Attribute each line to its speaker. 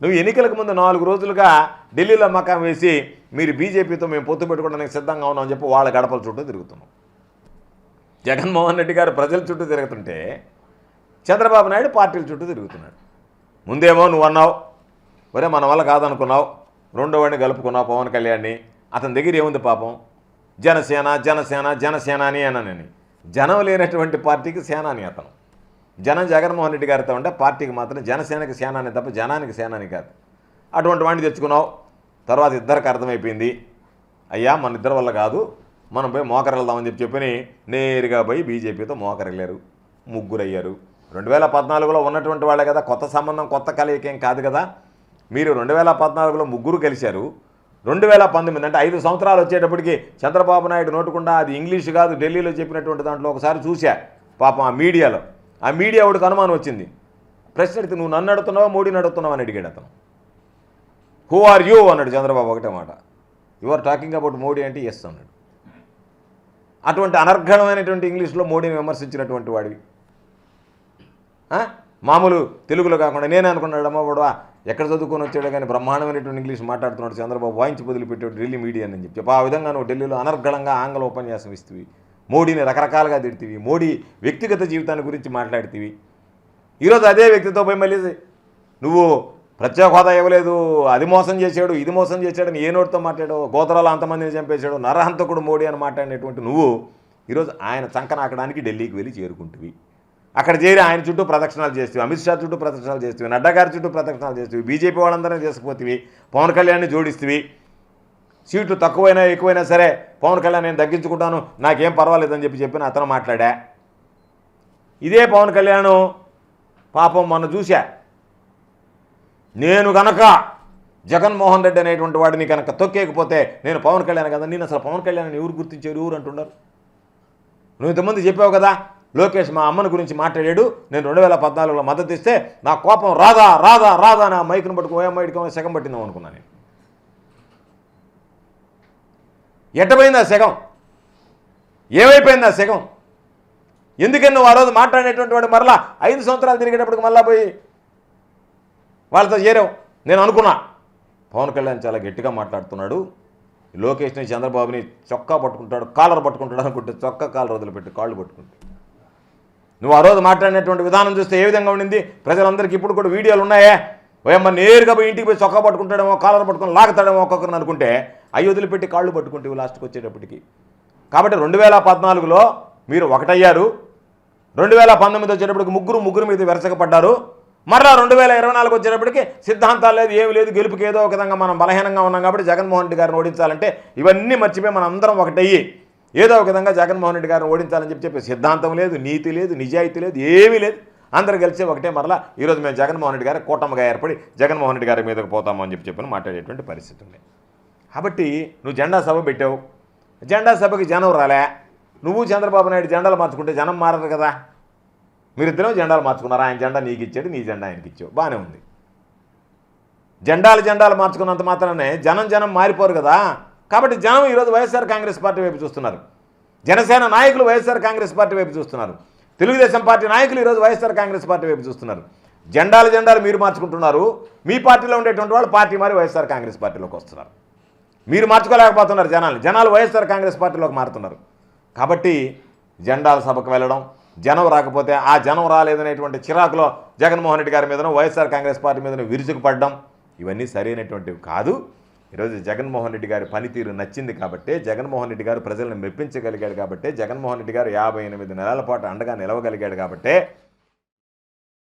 Speaker 1: నువ్వు ఎన్నికలకు ముందు నాలుగు రోజులుగా ఢిల్లీలో మకాం వేసి మీరు బీజేపీతో మేము పొత్తు పెట్టుకోవడానికి సిద్ధంగా ఉన్నామని చెప్పి వాళ్ళ గడపల చుట్టూ తిరుగుతున్నాం జగన్మోహన్ రెడ్డి గారు ప్రజల చుట్టూ తిరుగుతుంటే చంద్రబాబు నాయుడు పార్టీల చుట్టూ తిరుగుతున్నాడు. ముందేమో నువ్వు అన్నావు ఒరే మన వల్ల కాదనుకున్నావు రెండో వాడిని కలుపుకున్నావు పవన్ కళ్యాణ్ని అతని దగ్గర ఏముంది పాపం? జనసేన జనసేన జనసేన అని అనని జనం లేనటువంటి పార్టీకి సేనాని అతను. జనం జగన్మోహన్ రెడ్డి గారితో ఉంటే పార్టీకి మాత్రం జనసేనకి సేనాని తప్ప జనానికి సేనాని కాదు. అటువంటి వాడిని తెచ్చుకున్నావు. తర్వాత ఇద్దరికి అర్థమైపోయింది. అయ్యా మన ఇద్దరి వల్ల కాదు. మనం పోయి మోకరెళ్దామని చెప్పి చెప్పని నేరుగా పోయి బీజేపీతో మోకరెళ్ళారు ముగ్గురయ్యారు. రెండు వేల పద్నాలుగులో ఉన్నటువంటి వాళ్ళే కదా. కొత్త సంబంధం కొత్త కలయికేం కాదు కదా. మీరు రెండు వేల పద్నాలుగులో ముగ్గురు కలిశారు రెండు వేల పంతొమ్మిది అంటే ఐదు సంవత్సరాలు వచ్చేటప్పటికి చంద్రబాబు నాయుడు నోటుకుండా అది ఇంగ్లీష్ కాదు ఢిల్లీలో చెప్పినటువంటి దాంట్లో ఒకసారి చూశా. పాపం ఆ మీడియాలో. ఆ మీడియా వాడికి అనుమానం వచ్చింది. ప్రశ్న అడిగితే నువ్వు నన్ను అడుగుతున్నావా మోడీని అడుగుతున్నావా? అని అడిగాడు అతను. హూ ఆర్ యూ అన్నాడు చంద్రబాబు ఒకటే మాట. You are talking about Modi అంటే ఎస్ అన్నాడు. అటువంటి అనర్ఘణమైనటువంటి ఇంగ్లీష్లో మోడీని విమర్శించినటువంటి వాడివి. మామూలు తెలుగులో కాకుండా నేనే అనుకున్నాడు అమ్మవాడు ఎక్కడ చదువుకొని వచ్చాడో కానీ బ్రహ్మాండమైనటువంటి ఇంగ్లీష్ మాట్లాడుతున్నాడు చంద్రబాబు వాయించి వదిలిపెట్టాడు ఢిల్లీ మీడియా అని చెప్పి ఆ విధంగా నువ్వు ఢిల్లీలో అనర్గళంగా ఆంగ్ల ఉపన్యాసం ఇస్తువి. మోడీని రకరకాలుగా తిడుతీవి. మోడీ వ్యక్తిగత జీవితాన్ని గురించి మాట్లాడుతీవి. ఈరోజు అదే వ్యక్తితో పోయి మళ్ళీ నువ్వు ప్రత్యేక హోదా ఇవ్వలేదు అది మోసం చేశాడు ఇది మోసం చేశాడని ఏ నోటితో మాట్లాడో గోత్రాలు అంతమందిని చంపేశాడు నరహంతకుడు మోడీ అని మాట్లాడినటువంటి నువ్వు ఈరోజు ఆయన చంకనాకడానికి ఢిల్లీకి వెళ్ళి చేరుకుంటువి. అక్కడ చేరి ఆయన చుట్టూ ప్రదక్షిణాలు చేస్తేవి అమిత్ షా చుట్టూ ప్రదక్షిణాలు చేస్తేవి నడ్డా గారి చుట్టూ ప్రదక్షిణాలు చేస్తేవి బీజేపీ వాళ్ళందరినీ చేసుకుపోతేవి పవన్ కళ్యాణ్ని జోడిస్తేవి సీట్లు తక్కువైనా ఎక్కువైనా సరే పవన్ కళ్యాణ్ నేను తగ్గించుకుంటాను నాకేం పర్వాలేదని చెప్పి చెప్పిన అతను మాట్లాడా. ఇదే పవన్ కళ్యాణ్ పాపం మొన్న చూశా. నేను గనక జగన్మోహన్ రెడ్డి అనేటువంటి వాడిని కనుక తొక్కేకపోతే నేను పవన్ కళ్యాణ్ కదా నేను అసలు పవన్ కళ్యాణ్ ఎవరు గుర్తించారు ఎవరు అంటున్నారు. నువ్వు ఇంతమంది చెప్పావు కదా లోకేష్ మా అమ్మని గురించి మాట్లాడాడు నేను రెండు వేల పద్నాలుగులో మద్దతు ఇస్తే నా కోపం రాదా రాదా రాదా నా మైకును పట్టుకు ఓ అమ్మాయి సెగం పట్టిందాం అనుకున్నాను నేను. ఎట్టపోయిందా ఆ ఏమైపోయిందా ఏమైపోయింది ఆ ఎందుకని నువ్వు ఆ రోజు మాట్లాడేటువంటి వాడు మరలా ఐదు సంవత్సరాలు తిరిగేటప్పటికి మళ్ళా పోయి వాళ్ళతో చేరావు? నేను అనుకున్నా. పవన్ కళ్యాణ్ చాలా గట్టిగా మాట్లాడుతున్నాడు. లోకేష్ని చంద్రబాబుని చొక్కా పట్టుకుంటాడు కాలర్ పట్టుకుంటాడు అనుకుంటే చొక్కా కాలర్ వదిలిపెట్టి కాళ్ళు పట్టుకుంటాడు నువ్వు ఆ రోజు మాట్లాడినటువంటి విధానం చూస్తే ఏ విధంగా ఉండింది? ప్రజలందరికీ ఇప్పుడు కూడా వీడియోలు ఉన్నాయే. ఓయమ్మ నేరుగా పోయి ఇంటికి పోయి చొక్కా పట్టుకుంటాడేమో కాలర్ పట్టుకొని లాగుతాడేమో ఒక్కొక్కరిని అనుకుంటే అవి వదిలిపెట్టి కాళ్ళు పట్టుకుంటే లాస్ట్కి వచ్చేటప్పటికి. కాబట్టి రెండు వేల పద్నాలుగులో మీరు ఒకటయ్యారు. రెండు వేల పంతొమ్మిది వచ్చేటప్పటికి ముగ్గురు ముగ్గురు మీద విరసకపడ్డారు. మరలా రెండు వేల ఇరవై నాలుగు వచ్చేటప్పటికి సిద్ధాంతాలు లేదు ఏమి లేదు గెలుపుకి ఏదో ఒక విధంగా మనం బలహీనంగా ఉన్నాం కాబట్టి జగన్మోహన్ రెడ్డి గారిని ఓడించాలంటే ఇవన్నీ మర్చిపోయి మనం అందరం ఒకటయ్యి. ఏదో ఒక విధంగా జగన్మోహన్ రెడ్డి గారిని ఓడించాలని చెప్పి చెప్పి సిద్ధాంతం లేదు నీతి లేదు నిజాయితీ లేదు ఏమీ లేదు. అందరు కలిసి ఒకటే మరలా ఈరోజు మేము జగన్మోహన్ రెడ్డి గారి కూటమిగా ఏర్పడి జగన్మోహన్ రెడ్డి గారి మీదకి పోతామని చెప్పి చెప్పిన మాట్లాడేటువంటి పరిస్థితి ఉంది. కాబట్టి నువ్వు జెండా సభ పెట్టావు. జెండా సభకి జనం రాలే. నువ్వు చంద్రబాబు నాయుడు జెండాలు మార్చుకుంటే జనం మారదు కదా. మీరిద్దరం జెండాలు మార్చుకున్నారు? ఆయన జెండా నీకు ఇచ్చాడు నీ జెండా ఆయనకి ఇచ్చావు. బాగానే ఉంది. జెండాలు జెండాలు మార్చుకున్నంత మాత్రమే జనం జనం మారిపోరు కదా. కాబట్టి జనం ఈరోజు వైఎస్ఆర్ కాంగ్రెస్ పార్టీ వైపు చూస్తున్నారు. జనసేన నాయకులు వైఎస్ఆర్ కాంగ్రెస్ పార్టీ వైపు చూస్తున్నారు. తెలుగుదేశం పార్టీ నాయకులు ఈరోజు వైఎస్ఆర్ కాంగ్రెస్ పార్టీ వైపు చూస్తున్నారు. జెండాలు జెండాలు మీరు మార్చుకుంటున్నారు. మీ పార్టీలో ఉండేటువంటి వాళ్ళు పార్టీ మారి వైఎస్ఆర్ కాంగ్రెస్ పార్టీలోకి వస్తున్నారు. మీరు మార్చుకోలేకపోతున్నారు జనాలు. జనాలు వైఎస్ఆర్ కాంగ్రెస్ పార్టీలోకి మారుతున్నారు. కాబట్టి జెండాల సభకు వెళ్ళడం జనం రాకపోతే ఆ జనం రాలేదనేటువంటి చిరాకులో జగన్మోహన్ రెడ్డి గారి మీదనో వైఎస్ఆర్ కాంగ్రెస్ పార్టీ మీదనో విరుచుకుపడడం ఇవన్నీ సరైనటువంటివి కాదు. ఈరోజు జగన్మోహన్ రెడ్డి గారి పనితీరు నచ్చింది కాబట్టి జగన్మోహన్ రెడ్డి గారు ప్రజలను మెప్పించగలిగాడు కాబట్టి జగన్మోహన్ రెడ్డి గారు యాభై ఎనిమిది నెలల పాటు అండగా నిలవగలిగాడు కాబట్టే